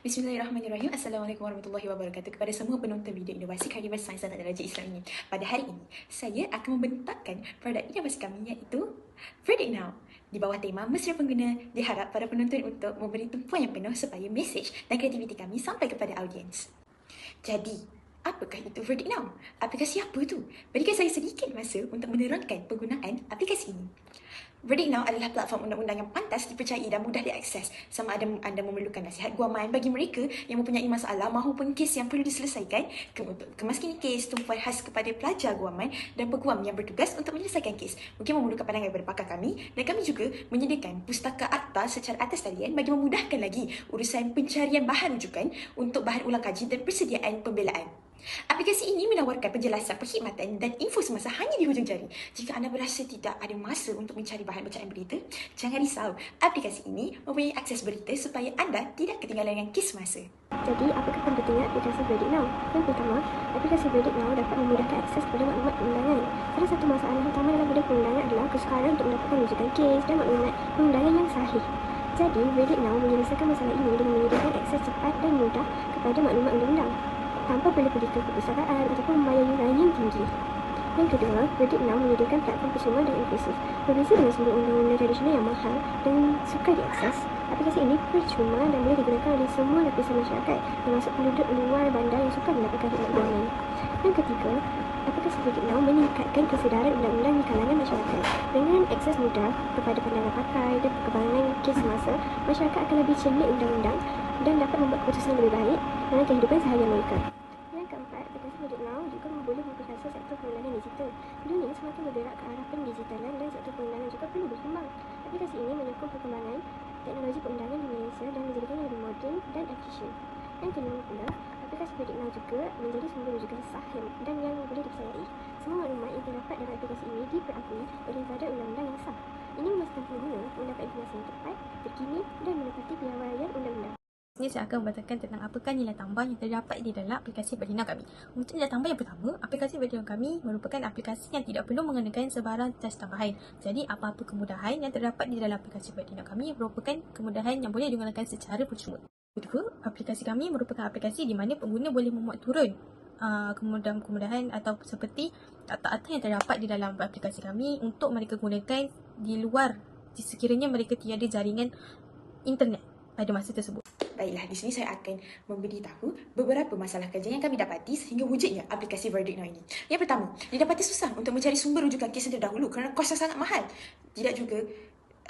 Bismillahirrahmanirrahim. Assalamualaikum warahmatullahi wabarakatuh kepada semua penonton video inovasi karya sains dan teknologi Islam ini. Pada hari ini, saya akan membentangkan produk inovasi kami iaitu Verdict Now. Di bawah tema mesra pengguna, diharap para penonton untuk memberi tumpuan yang penuh supaya mesej dan kreativiti kami sampai kepada audiens. Jadi, apakah itu Verdict Now? Aplikasi apa tu? Berikan saya sedikit masa untuk menerangkan penggunaan aplikasi ini. Verdict Now adalah platform undang-undang yang pantas dipercayai dan mudah diakses sama ada anda memerlukan nasihat guaman bagi mereka yang mempunyai masalah maupun kes yang perlu diselesaikan kemaskini kes, tumpuan khas kepada pelajar guaman dan peguam yang bertugas untuk menyelesaikan kes. Mungkin memerlukan pandangan daripada pakar kami dan kami juga menyediakan pustaka akta secara atas talian bagi memudahkan lagi urusan pencarian bahan rujukan untuk bahan ulang kaji dan persediaan pembelaan. Aplikasi ini menawarkan penjelasan perkhidmatan dan info semasa hanya di hujung jari. Jika anda berasa tidak ada masa untuk mencari bahan bacaan berita, jangan risau. Aplikasi ini mempunyai akses berita supaya anda tidak ketinggalan dengan kes masa. Jadi, apakah pentingnya aplikasi Verdict Now? Yang pertama, aplikasi Verdict Now dapat memudahkan akses kepada maklumat perundangan. Salah satu masalah utama dalam bidang perundangan adalah kesukaran untuk mendapatkan rujukan kes dan maklumat perundangan yang sahih. Jadi, Verdict Now menyelesaikan masalah ini dengan menyediakan akses cepat dan mudah kepada maklumat undang-undang tanpa perlu pergi ke perpustakaan ataupun membayar yuran yang tinggi. Yang kedua, Reddit Now menyediakan platform percuma dan inklusif. Berbeza dengan sumber undang-undang tradisional yang mahal dan sukar diakses, aplikasi ini percuma dan boleh digunakan oleh semua lapisan masyarakat termasuk penduduk luar bandar yang suka mendapatkan khidmat guaman. Yang ketiga, aplikasi Reddit Now meningkatkan kesedaran undang-undang di kalangan masyarakat. Dengan akses mudah kepada pandangan pakar dan perkembangan kes semasa, masyarakat akan lebih celik undang-undang dan dapat membuat keputusan lebih baik dalam kehidupan seharian mereka. Keempat, aplikasi Reddit Now juga boleh memperkasa sektor perundangan digital. Dunia semakin bergerak ke arah pendigitalan dan sektor perundangan juga perlu berkembang. Aplikasi ini menyokong perkembangan teknologi perundangan di Malaysia dan menjadikannya lebih moden dan efisien. Yang kelima pula, aplikasi Reddit Now juga menjadi sumber rujukan sahih dan yang boleh dipercayai. Semua maklumat yang terdapat dalam aplikasi ini diperakui oleh badan undang-undang yang sah. Ini memastikan pengguna mendapat informasi yang tepat, terkini dan menepati piawaian undang-undang. Ini saya akan membacakan tentang apakah nilai tambah yang terdapat di dalam aplikasi Berdina kami. Untuk nilai tambah yang pertama, aplikasi Berdina kami merupakan aplikasi yang tidak perlu mengenakan sebarang jas tambahan. Jadi, apa-apa kemudahan yang terdapat di dalam aplikasi Berdina kami merupakan kemudahan yang boleh digunakan secara percuma. Kedua, aplikasi kami merupakan aplikasi di mana pengguna boleh memuat turun uh, kemudahan-kemudahan atau seperti data-data yang terdapat di dalam aplikasi kami untuk mereka gunakan di luar sekiranya mereka tiada jaringan internet pada masa tersebut. Baiklah, di sini saya akan memberitahu beberapa masalah kerja yang kami dapati sehingga wujudnya aplikasi Verdict Now ini. Yang pertama, didapati susah untuk mencari sumber rujukan kes yang terdahulu kerana kosnya sangat mahal. Tidak juga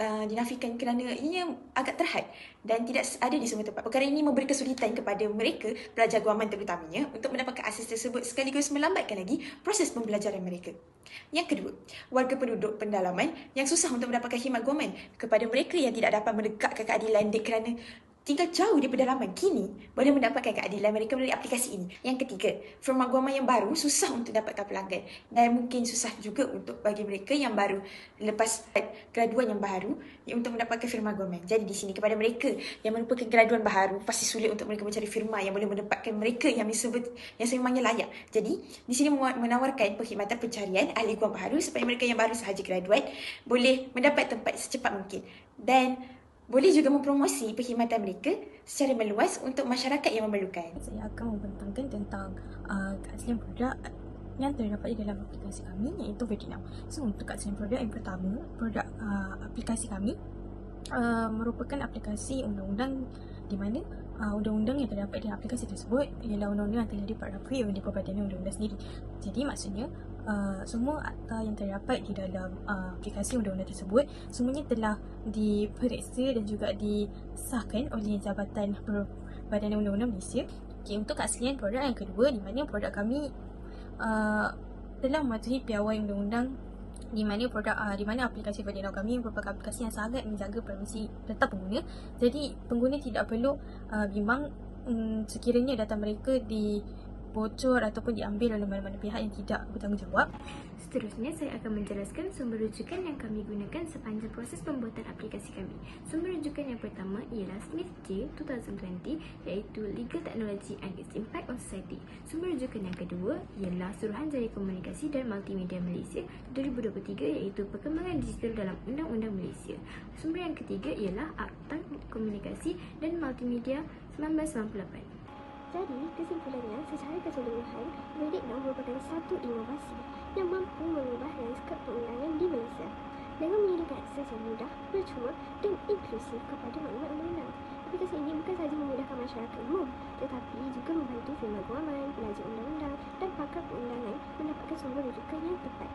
uh, dinafikan kerana ia agak terhad dan tidak ada di semua tempat. Perkara ini memberi kesulitan kepada mereka, pelajar guaman terutamanya, untuk mendapatkan akses tersebut sekaligus melambatkan lagi proses pembelajaran mereka. Yang kedua, warga penduduk pendalaman yang susah untuk mendapatkan khidmat guaman kepada mereka yang tidak dapat menegakkan keadilan kerana tinggal jauh di pedalaman kini boleh mendapatkan keadilan mereka melalui aplikasi ini. Yang ketiga, firma guaman yang baru susah untuk dapatkan pelanggan dan mungkin susah juga untuk bagi mereka yang baru lepas graduan yang baru untuk mendapatkan firma guaman. Jadi di sini kepada mereka yang merupakan graduan baru pasti sulit untuk mereka mencari firma yang boleh mendapatkan mereka yang disebut yang sememangnya layak. Jadi di sini menawarkan perkhidmatan pencarian ahli guam baru supaya mereka yang baru sahaja graduat boleh mendapat tempat secepat mungkin. Dan boleh juga mempromosi perkhidmatan mereka secara meluas untuk masyarakat yang memerlukan. Saya akan membentangkan tentang uh, keaslian produk yang terdapat di dalam aplikasi kami iaitu Verdinam. So untuk keaslian produk yang pertama, produk uh, aplikasi kami uh, merupakan aplikasi undang-undang di mana uh, undang-undang yang terdapat di aplikasi tersebut ialah undang-undang yang telah diperapui oleh Perbadanan Undang-Undang sendiri. Jadi maksudnya uh, semua akta yang terdapat di dalam uh, aplikasi undang-undang tersebut semuanya telah diperiksa dan juga disahkan oleh Jabatan Perbadanan Undang-Undang Malaysia. Okay, untuk keaslian produk yang kedua di mana produk kami uh, telah mematuhi piawai undang-undang di mana produk uh, di mana aplikasi Fadila kami merupakan aplikasi yang sangat menjaga privasi data pengguna. Jadi pengguna tidak perlu uh, bimbang um, sekiranya data mereka di bocor ataupun diambil oleh mana-mana pihak yang tidak bertanggungjawab. Seterusnya, saya akan menjelaskan sumber rujukan yang kami gunakan sepanjang proses pembuatan aplikasi kami. Sumber rujukan yang pertama ialah Smith J 2020 iaitu Legal Technology and its Impact on Society. Sumber rujukan yang kedua ialah Suruhanjaya Komunikasi dan Multimedia Malaysia 2023 iaitu Perkembangan Digital dalam Undang-Undang Malaysia. Sumber yang ketiga ialah Akta Komunikasi dan Multimedia 1998. Jadi, kesimpulannya, secara keseluruhan, Now merupakan satu inovasi yang mampu mengubah lanskap perundangan di Malaysia dengan menyediakan akses yang mudah, percuma dan inklusif kepada maklumat undang-undang. Aplikasi ini bukan sahaja memudahkan masyarakat umum, tetapi juga membantu firma guaman, pelajar undang-undang dan pakar perundangan mendapatkan sumber rujukan yang tepat.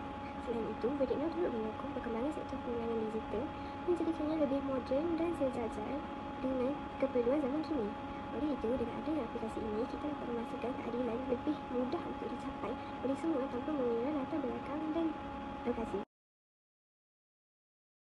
Selain itu, Now turut menyokong perkembangan sektor perundangan digital menjadikannya lebih moden dan sejajar dengan keperluan zaman kini. Oleh itu, dengan adanya aplikasi ini, kita dapat memastikan keadilan lebih mudah untuk dicapai oleh semua tanpa mengira latar belakang dan lokasi.